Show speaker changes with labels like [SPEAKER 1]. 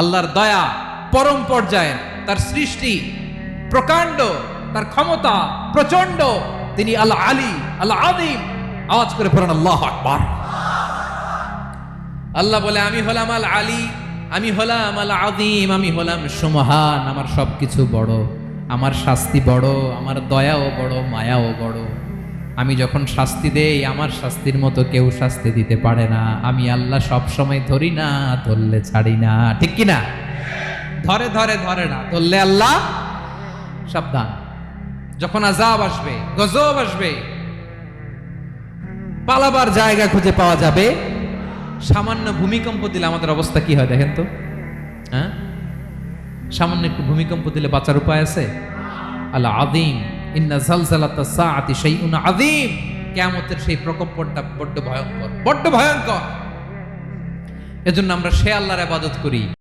[SPEAKER 1] আল্লাহর দয়া পরম পর্যায়ের তার সৃষ্টি, প্রকাণ্ড তার ক্ষমতা প্রচণ্ড তিনি আল্লাহ আলী আল্লাহ আদিম আওয়াজ করে পড়েন, আল্লাহ আকবার। আল্লাহ বলে, আমি হলাম আল আলী আমি হলাম আল আদিম আমি হলাম সুমহান। আমার সবকিছু বড়, আমার শাস্তি বড়, আমার দয়াও বড়, মায়াও বড়। আমি যখন শাস্তি দেই, আমার শাস্তির মতো কেউ শাস্তি দিতে পারে না। আমি আল্লাহ সব সময় ধরি না, ধরলে ছাড়ি না। ঠিক কি না ধরে ধরে ধরে না, ধরলে আল্লাহ সাবধান। যখন আজাব আসবে, গজব আসবে, পালাবার জায়গা খুঁজে পাওয়া যাবে। সামান্য ভূমিকম্প দিলে আমাদের অবস্থা কি হয় দেখেন তো? হ্যাঁ? সামান্য একটু ভূমিকম্প দিলে বাঁচার উপায় আছে? আল্লাহ আদিম ইন্না জালজালাতা সাআতি শাইউন সেই প্রকোপটা বড্ড ভয়ঙ্কর বড্ড ভয়ঙ্কর। এজন্য আমরা সে আল্লাহর ইবাদত করি।